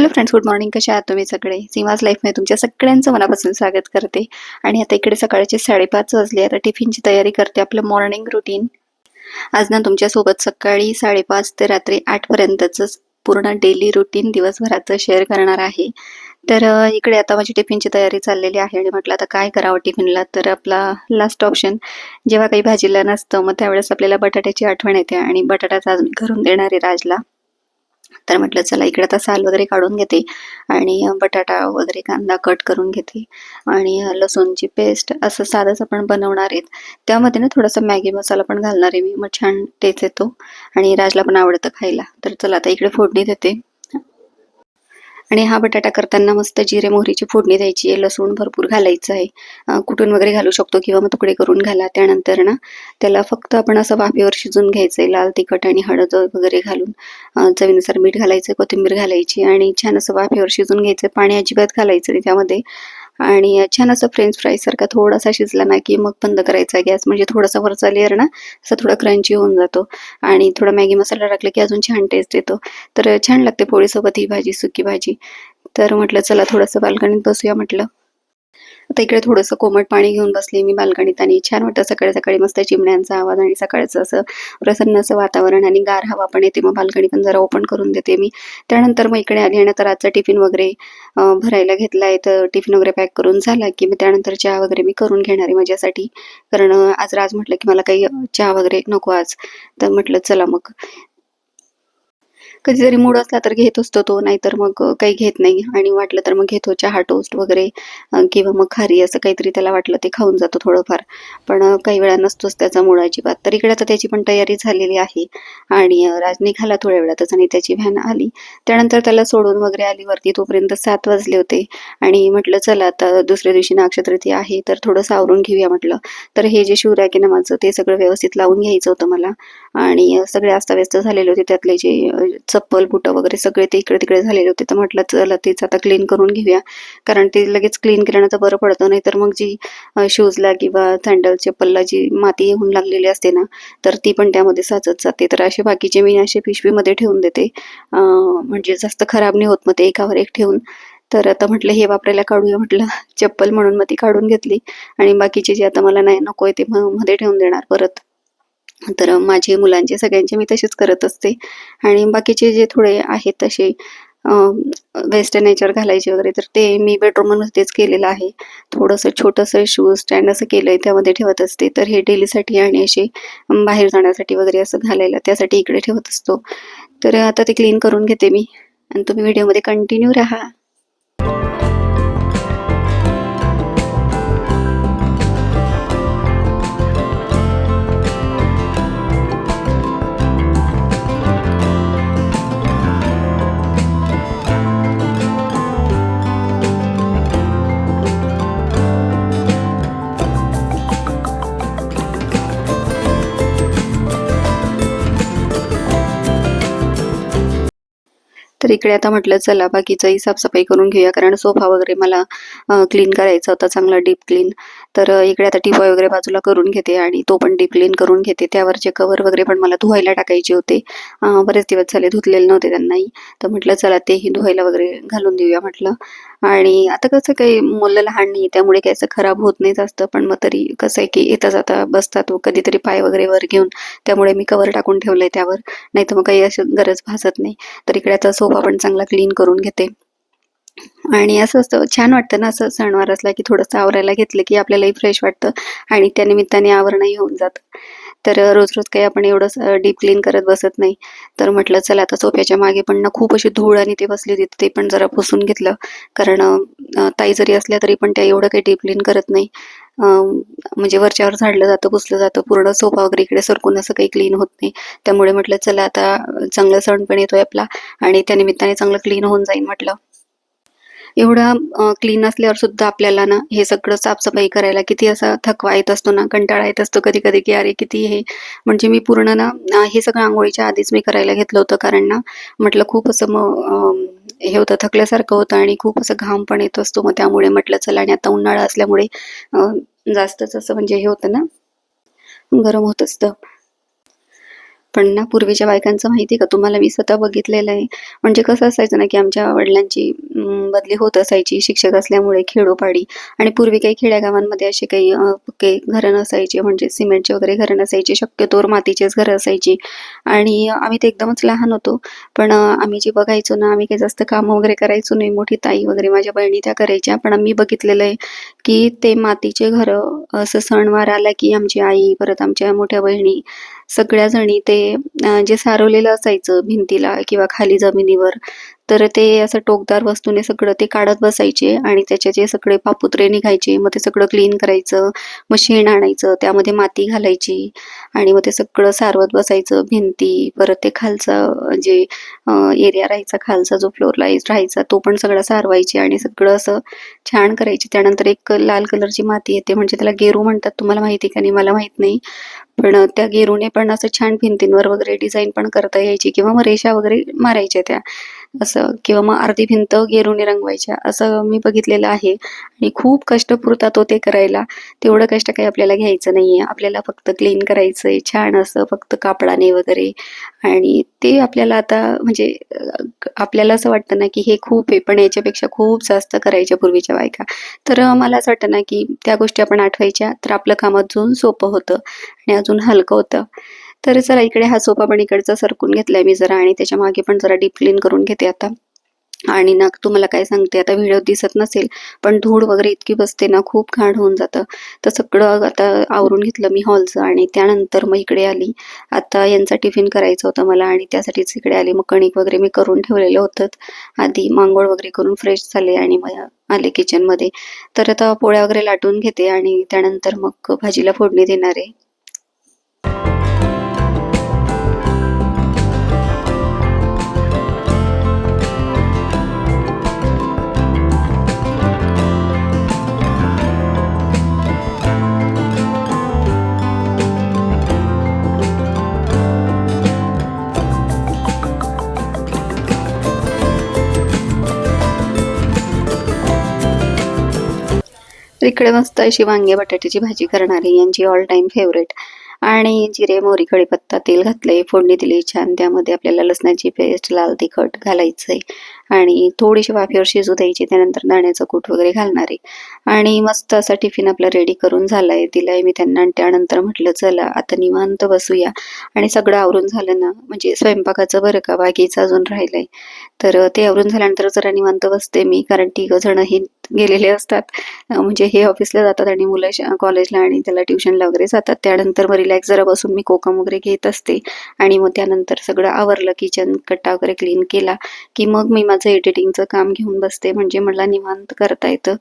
Hello friends good morning. कशा आहात तुम्ही सगळे? सीमाज लाईफमध्ये तुमच्या सगळ्यांचं मनापासून स्वागत करते. आणि आता इकडे सकाळचे साडेपाच वाजले. आता टिफिनची तयारी करते आपलं मॉर्निंग रुटीन आज ना तुमच्यासोबत सकाळी साडेपाच ते रात्री आठपर्यंतचं पूर्ण डेली रुटीन दिवसभराचं शेअर करणार आहे. तर इकडे आता माझी टिफिनची तयारी चाललेली आहे आणि म्हटलं आता काय करावं टिफिनला? तर आपला लास्ट ऑप्शन जेव्हा काही भाजीला नसतं मग त्यावेळेस आपल्याला बटाट्याची आठवण येते आणि बटाटाच आज मी करून देणार आहे राजला. तर म्हटलं चला इकडे आता साल वगैरे काढून घेते आणि बटाटा वगैरे कांदा कट करून घेते आणि लसूणची पेस्ट असं साधंच आपण बनवणार आहेत. त्यामध्ये ना थोडासा मॅगी मसाला पण घालणार आहे मी मग छान टेस्ट येतो आणि राजला पण आवडतं खायला. तर चला आता इकडे फोडणी देते. आणि हा बटाटा करताना मस्त जिरे मोहरीची फोडणी द्यायची आहे लसूण भरपूर घालायचं आहे. कुटून वगैरे घालू शकतो किंवा मग तुकडे करून घाला. त्यानंतर ना त्याला फक्त आपण असं वाफेवर शिजून घ्यायचं आहे लाल तिखट आणि हळद वगैरे घालून. चवीनुसार मीठ घालायचं कोथिंबीर घालायची आणि छान असं वाफेवर शिजून घ्यायचं. पाणी अजिबात घालायचं नाही त्यामध्ये. आणि छान असं फ्रेंच फ्राय सारखा थोडासा शिजला ना की मग बंद करायचा गॅस. म्हणजे थोडासा वरचा लेअर ना असं थोडा क्रंची होऊन जातो. आणि थोडा मॅगी मसाला टाकला की अजून छान टेस्ट येतो. तर छान लागते पोळीसोबत ही भाजी सुकी भाजी. तर म्हटलं चला थोडंसं बाल्कनीत बसूया म्हटलं. आता इकडे थोडंसं कोमट पाणी घेऊन बसले मी बाल्कनीत आणि छान वाटतं सकाळी सकाळी मस्त चिमण्यांचा आवाज आणि सकाळचं असं प्रसन्न असं वातावरण आणि गार हवा पण येते. मग बाल्कनी पण जरा ओपन करून देते मी. त्यानंतर मग इकडे आली आणि तर आजचा टिफिन वगैरे भरायला घेतला आहे तर टिफिन वगैरे पॅक करून झाला की मग त्यानंतर चहा वगैरे मी करून घेणार आहे माझ्यासाठी. कारण आज राज म्हटलं की मला काही चहा वगैरे नको आज. तर म्हटलं चला मग. कधीतरी मूड असला तर घेत असतो तो नाहीतर मग काही घेत नाही. आणि वाटलं तर मग घेतो चहा टोस्ट वगैरे किंवा मग खारी असं काहीतरी त्याला वाटलं ते खाऊन जातो थोडंफार. पण काही वेळा नसतोच त्याचा मूड अजिबात तर इकडे आता त्याची पण तयारी झालेली आहे. आणि राज निघाला थोड्या वेळातच आणि त्याची व्हॅन आली. त्यानंतर त्याला सोडून वगैरे आली वरती तोपर्यंत सात वाजले होते. आणि म्हटलं चला आता दुसऱ्या दिवशी नागक्षत्रीती आहे तर थोडंसं आवरून घेऊया म्हटलं. तर हे जे शिवराय की नामाचं ते सगळं व्यवस्थित लावून घ्यायचं होतं मला. आणि सगळे अस्ताव्यस्त झालेले होते. त्यातले जे चप्पल बुटं वगैरे सगळे ते इकडे तिकडे झालेले होते. तर म्हटलं चला तेच आता क्लीन करून घेऊया. कारण ते लगेच क्लीन केल्यानं तर बरं पडतं. नाही तर मग जी शूजला किंवा सँडल चप्पलला जी माती येऊन लागलेली असते ना तर ती पण त्यामध्ये साचत जाते. तर असे बाकीचे मी असे पिशवीमध्ये ठेवून देते. म्हणजे जास्त खराब नाही होत मग ते एकावर एक ठेवून. तर आता म्हटलं हे वापरायला काढूया. म्हटलं चप्पल म्हणून मग ती काढून घेतली. आणि बाकीचे जे आता मला नाही नको आहे ते मग मध्ये ठेवून देणार परत. तर माझे मुलांचे सगळ्यांचे मी तसेच करत असते. आणि बाकीचे जे थोडे आहेत तसे वेस्टर्न याच्यावर घालायचे वगैरे तर ते मी बेडरूममध्येच केलेलं आहे. थोडंसं छोटंसं शूज स्टँड असं केलं आहे त्यामध्ये ठेवत असते. तर हे डेलीसाठी आणि असे बाहेर जाण्यासाठी वगैरे असं घालायला त्यासाठी इकडे ठेवत असतो. तर आता ते क्लीन करून घेते मी. आणि तुम्ही व्हिडिओमध्ये कंटिन्यू राहा. तर इकडे आता म्हटलं चला बाकीचाही साफसफाई करून घेऊया. कारण सोफा वगैरे मला क्लीन करायचा होता चांगला डीप क्लीन तर इकडे आता टिपॉय वगैरे बाजूला करून घेते आणि तो पण डीप क्लीन करून घेते. त्यावरचे कवर वगैरे पण मला धुवायला टाकायचे होते. बरेच दिवस झाले धुतलेले नव्हते त्यांनाही. तर म्हटलं चला तेही धुवायला वगैरे घालून देऊया म्हटलं. आणि आता कसं काही मुलं लहान नाही त्यामुळे काही असं खराब होत नाही जास्त पण मग तरी कसं आहे की येता जाता बसतात कधीतरी पाय वगैरे वर घेऊन. त्यामुळे मी कवर टाकून ठेवलंय त्यावर. नाही तर मग काही अशी गरज भासत नाही. तर इकडे आता सोफा पण चांगला क्लीन करून घेते. आणि असं असतं छान वाटतं ना असं सणवार असला की थोडंसं आवरायला घेतलं की आपल्यालाही फ्रेश वाटतं. आणि त्या निमित्ताने आवरणही होऊन जातं. तर रोज रोज काही आपण एवढं डीप क्लीन करत बसत नाही. तर म्हटलं चला आता सोफ्याच्या मागे पण ना खूप अशी धूळ आणि ते बसली होती ते पण जरा पुसून घेतलं. कारण ताई जरी असल्या तरी पण त्या एवढं काही डीप क्लीन करत नाही. म्हणजे वरच्यावर झाडलं जातं पुसलं जातं पूर्ण सोफा वगैरे इकडे सरकून असं काही क्लीन होत नाही. त्यामुळे म्हटलं चला आता चांगला सण पण येतोय आपला आणि त्या निमित्ताने चांगलं क्लीन होऊन जाईल म्हटलं. एवढा क्लीन असल्यावर सुद्धा आपल्याला ना हे सगळं साफसफाई करायला किती असा थकवा येत असतो ना कंटाळा येत असतो कधी कधी की अरे किती हे. म्हणजे मी पूर्ण ना हे सगळं आंघोळीच्या आधीच मी करायला घेतलं होतं कारण ना म्हटलं खूप असं मग हे होतं थकल्यासारखं होतं आणि खूप असं घाम पण येत असतो. मग त्यामुळे म्हटलं चला आणि आता उन्हाळा असल्यामुळे जास्तच असं म्हणजे हे होतं ना गरम होत असतं. पण ना पूर्वीच्या बायकांचं माहिती का? तुम्हाला मी स्वतः बघितलेलं आहे. म्हणजे कसं असायचं ना की आमच्या वडिलांची बदली होत असायची शिक्षक असल्यामुळे खेडोपाडी. आणि पूर्वी काही खेड्यागावांमध्ये असे काही पक्के घरं नसायचे म्हणजे सिमेंटचे वगैरे घरं नसायचे शक्यतोवर मातीचेच घरं असायची. आणि आम्ही ते एकदमच लहान होतो. पण आम्ही जे बघायचो ना आम्ही काही जास्त कामं वगैरे करायचो नाही. मोठी ताई वगैरे माझ्या बहिणी त्या करायच्या. पण आम्ही बघितलेलं आहे की ते मातीचे घरं असं सणवार आला की आमची आई परत आमच्या मोठ्या बहिणी सगळ्या जणी ते जे सारवलेलं असायचं भिंतीला किंवा खाली जमिनीवर तर ते असं टोकदार वस्तूने सगळं ते काढत बसायचे आणि त्याचे जे सगळे पापुत्रे निघायचे मग ते सगळं क्लीन करायचं मग शेण आणायचं त्यामध्ये माती घालायची आणि मग ते सगळं सारवत बसायचं भिंती परत ते खालचा जे एरिया राहायचा खालचा जो फ्लोर राहायचा तो पण सगळा सारवायचे आणि सगळं असं छान करायचे. त्यानंतर एक लाल कलरची माती येते म्हणजे त्याला गेरू म्हणतात तुम्हाला माहिती का नाही? मला माहीत नाही. पण त्या गेरूने पण असं छान भिंतींवर वगैरे डिझाईन पण करता यायची किंवा मग रेषा वगैरे मारायच्या त्या. असं किंवा मग अर्धी भिंत गेरूने रंगवायच्या असं मी बघितलेलं आहे. आणि खूप कष्ट पुरतात तो ते करायला. तेवढं कष्ट काही आपल्याला घ्यायचं नाहीये. आपल्याला फक्त क्लीन करायचंय. छान असं फक्त कापडाने वगैरे. आणि ते आपल्याला आता म्हणजे आपल्याला असं वाटतं ना की हे खूप आहे. पण याच्यापेक्षा खूप जास्त करायच्या पूर्वीच्या बायका. तर मला असं वाटतं ना की त्या गोष्टी आपण आठवायच्या. तर आपलं काम अजून सोपं होतं. आणि अजून हलकं होतं. तर चला इकडे हा सोफा पण इकडचा सरकून घेतलाय मी जरा आणि त्याच्यामागे पण जरा डीप क्लीन करून घेते आता. आणि ना तुम्हाला काय सांगते आता व्हिडिओ दिसत नसेल पण धूळ वगैरे इतकी बसते ना खूप घाण होऊन जातं. तर सगळं आता आवरून घेतलं मी हॉलचं आणि त्यानंतर मग इकडे आली. आता यांचा टिफिन करायचं होतं मला आणि त्यासाठीच इकडे आली. मग कणिक वगैरे मी करून ठेवलेलं होतं आधी मांगोळ वगैरे करून फ्रेश झाले आणि मग आले किचनमध्ये तर आता पोळ्या वगैरे लाटून घेते आणि त्यानंतर मग भाजीला फोडणी देणार आहे. इकडे मस्त अशी वांगे बटाट्याची भाजी करणारी यांची ऑल टाईम फेवरेट आणि जिरे मोहरी कढीपत्ता तेल घातले फोडणी दिली छान. त्यामध्ये आपल्याला लसणाची पेस्ट लाल तिखट घालायचं आहे आणि थोडीशी वाफेवर शिजू द्यायची त्यानंतर दाण्याचं कूट वगैरे घालणार. आहे आणि मस्त असा टिफिन आपला रेडी करून झालाय. दिलाय मी त्यांना आणि त्यानंतर म्हटलं चला आता निवांत बसूया. आणि सगळं आवरून झालं ना म्हणजे स्वयंपाकाचं बरं का बाकीचं अजून राहिलंय. तर ते आवरून झाल्यानंतर जरा निवांत बसते मी कारण तिघ जण हे गेलेले असतात. म्हणजे हे ऑफिसला जातात आणि मुलं कॉलेजला आणि त्याला ट्युशनला वगैरे जातात. त्यानंतर मग रिलॅक्स जरा बसून मी कोकम वगैरे घेत असते. आणि मग त्यानंतर सगळं आवरलं किचन कट्टा वगैरे क्लीन केला की मग मी माझं एडिटिंगचं काम घेऊन बसते. म्हणजे मला निवांत करता येतं.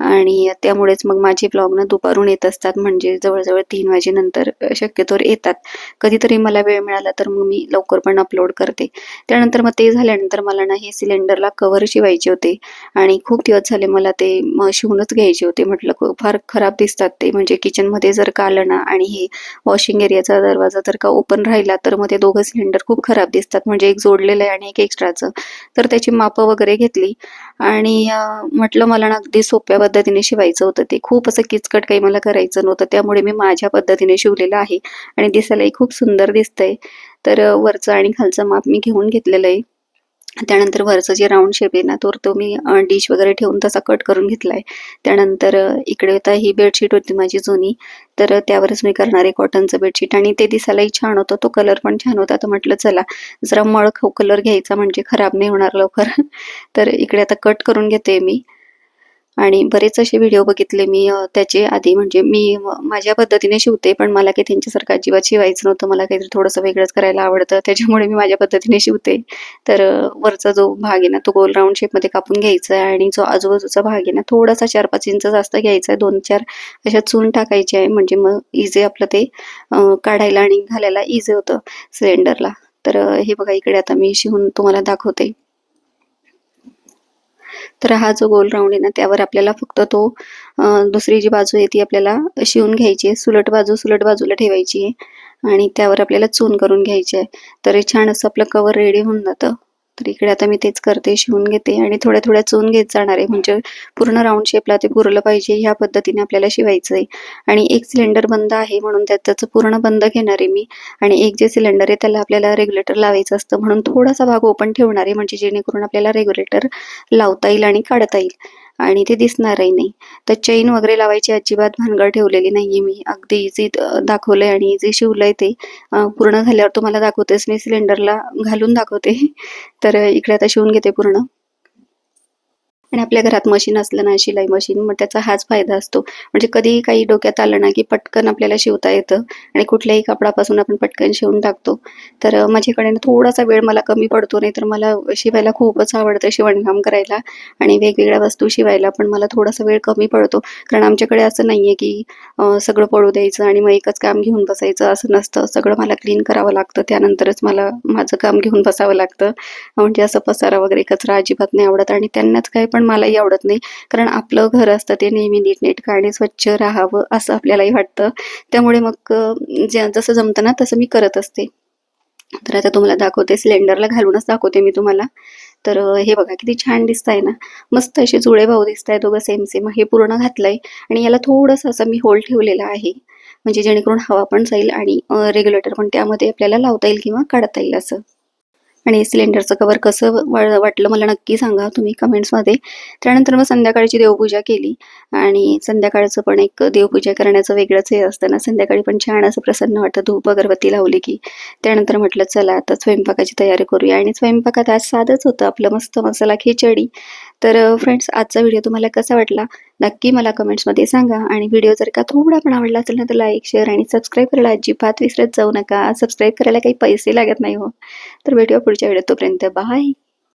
आणि त्यामुळेच मग माझे ब्लॉग ना दुपारून येत असतात. म्हणजे जवळजवळ तीन वाजेनंतर शक्यतोवर येतात. कधीतरी मला वेळ मिळाला तर मग मी लवकर पण अपलोड करते. त्यानंतर मग ते झाल्यानंतर मला ना हे सिलेंडरला कव्हर शिवायचे होते. आणि खूप दिवस झाले मला ते शिवूनच घ्यायचे होते. म्हटलं फार खराब दिसतात ते. म्हणजे किचनमध्ये जर का आलं ना आणि हे वॉशिंग एरियाचा दरवाजा जर का ओपन राहिला तर मग ते दोघं सिलेंडर खूप खराब दिसतात. म्हणजे एक जोडलेलं आहे आणि एक एक्स्ट्राचं तर त्याची मापं वगैरे घेतली. आणि म्हटलं मला ना अगदी सोप्या पद्धतीने शिवायचं होतं ते. खूप असं किचकट काही मला करायचं नव्हतं. त्यामुळे मी माझ्या पद्धतीने शिवलेलं आहे. आणि दिसायलाही खूप सुंदर दिसतंय. तर वरचं आणि खालचं माप मी घेऊन घेतलेलं आहे. त्यानंतर वरचं जे राऊंड शेप आहे ना तर तो मी डिश वगैरे ठेवून तसा कट करून घेतलाय. त्यानंतर इकडे होता ही बेडशीट होती माझी जुनी. तर त्यावरच मी करणार आहे कॉटनचं बेडशीट आणि ते दिसायलाही छान होतं. तो कलर पण छान होता. तर म्हटलं चला जरा मळक कलर घ्यायचा म्हणजे खराब नाही होणार लवकर. तर इकडे आता कट करून घेते मी. आणि बरेच असे व्हिडिओ बघितले मी त्याचे आधी. म्हणजे मी माझ्या पद्धतीने शिवते पण मला काही त्यांच्यासारखं अजिबात शिवायचं नव्हतं. मला काहीतरी थोडंसं वेगळंच करायला आवडतं. त्याच्यामुळे मी माझ्या पद्धतीने शिवते. तर वरचा जो भाग आहे ना तो गोल राऊंड शेपमध्ये कापून घ्यायचा आहे आणि जो आजूबाजूचा भाग आहे ना थोडासा चार पाच इंच जास्त घ्यायचा आहे. दोन चार अशा चून टाकायची आहे. म्हणजे मग इझी आपलं ते काढायला आणि घालायला इझी होतं सिलेंडरला तर हे बघा इकडे आता मी शिवून तुम्हाला दाखवते. तर हा जो गोल राऊंड आहे ना त्यावर आपल्याला फक्त तो दुसरी जी बाजू आहे ती आपल्याला शिवून घ्यायची आहे. सुलट बाजू सुलट बाजूला ठेवायची आहे. आणि त्यावर आपल्याला चून करून घ्यायची आहे. तर हे छान असं आपलं कवर रेडी होऊन जातं. तर इकडे आता मी तेच करते शिवून घेते आणि थोड्या थोड्या चून घेत जाणार आहे. म्हणजे पूर्ण राऊंड शेपला ते पुरलं पाहिजे ह्या पद्धतीने आपल्याला शिवायचं आहे आणि एक सिलेंडर बंद आहे म्हणून त्यात त्याचं पूर्ण बंद घेणार आहे मी. आणि एक जे सिलेंडर आहे त्याला आपल्याला रेग्युलेटर लावायचं असतं म्हणून थोडासा भाग ओपन ठेवणार आहे म्हणजे जेणेकरून आपल्याला रेग्युलेटर लावता येईल आणि काढता येईल. आणि ते दिसणारही नाही. तर चेन वगैरे लावायची अजिबात भानगड ठेवलेली नाहीये मी. अगदी इझी दाखवलंय आणि इझी शिवलंय ते पूर्ण झाल्यावर तुम्हाला दाखवतेच. मी सिलेंडरला घालून दाखवते. तर इकडे आता शिवून घेते पूर्ण. आणि आपल्या घरात मशीन असलं ना शिलाई मशीन मग त्याचा हाच फायदा असतो. म्हणजे कधीही काही डोक्यात आलं ना की पटकन आपल्याला शिवता येतं आणि कुठल्याही कपडापासून आपण पटकन शिवून टाकतो. तर माझ्याकडे ना थोडासा वेळ मला कमी पडतो नाही तर मला शिवायला खूपच आवडतं शिवणकाम करायला. आणि वेगवेगळ्या वस्तू शिवायला पण मला थोडासा वेळ कमी पडतो. कारण आमच्याकडे असं नाही आहे की सगळं पडू द्यायचं आणि मग एकच काम घेऊन बसायचं असं नसतं. सगळं मला क्लीन करावं लागतं. त्यानंतरच मला माझं काम घेऊन बसावं लागतं. म्हणजे असं पसारा वगैरे कचरा अजिबात नाही आवडत. आणि त्यांनाच काही पण मलाही आवडत नाही. कारण आपलं घर असतं ते नेहमी नीटनेटकं आणि स्वच्छ राहावं असं आपल्यालाही वाटतं. त्यामुळे मग ज्या- जसं जमतं ना तसं मी करत असते. तर आता तुम्हाला दाखवते सिलेंडरला घालूनच दाखवते मी तुम्हाला. तर हे बघा किती छान दिसत आहे ना. मस्त असे जुळे भाऊ दिसत आहे दोघं सेम सेम हे पूर्ण घातलंय. आणि याला थोडंसं असं मी होल ठेवलेला आहे. म्हणजे जेणेकरून हवा पण जाईल आणि रेग्युलेटर पण त्यामध्ये आपल्याला लावता येईल किंवा काढता येईल असं. आणि सिलेंडरचं कवर कसं वळ वाटलं मला नक्की सांगा तुम्ही कमेंट्समध्ये त्यानंतर मग संध्याकाळची देवपूजा केली आणि संध्याकाळचं पण एक देवपूजा करण्याचं वेगळंच हे असतं ना संध्याकाळी पण छान असं प्रसन्न वाटतं. धूप अगरबत्ती लावली की. त्यानंतर म्हटलं चला आता स्वयंपाकाची तयारी करूया. आणि स्वयंपाकात आज साधंच होतं. आपलं मस्त मसाला खिचडी. तर फ्रेंड्स आजचा व्हिडिओ तुम्हाला कसा वाटला? नक्की मला कमेंट्समध्ये सांगा. आणि व्हिडिओ जर का थोडा पण आवडला असेल ना तर लाईक शेअर आणि सबस्क्राईब करायला अजिबात विसरत जाऊ नका. सबस्क्राईब करायला काही पैसे लागत नाही हो. तर भेटूया पुढच्या व्हिडिओ तोपर्यंत. बाय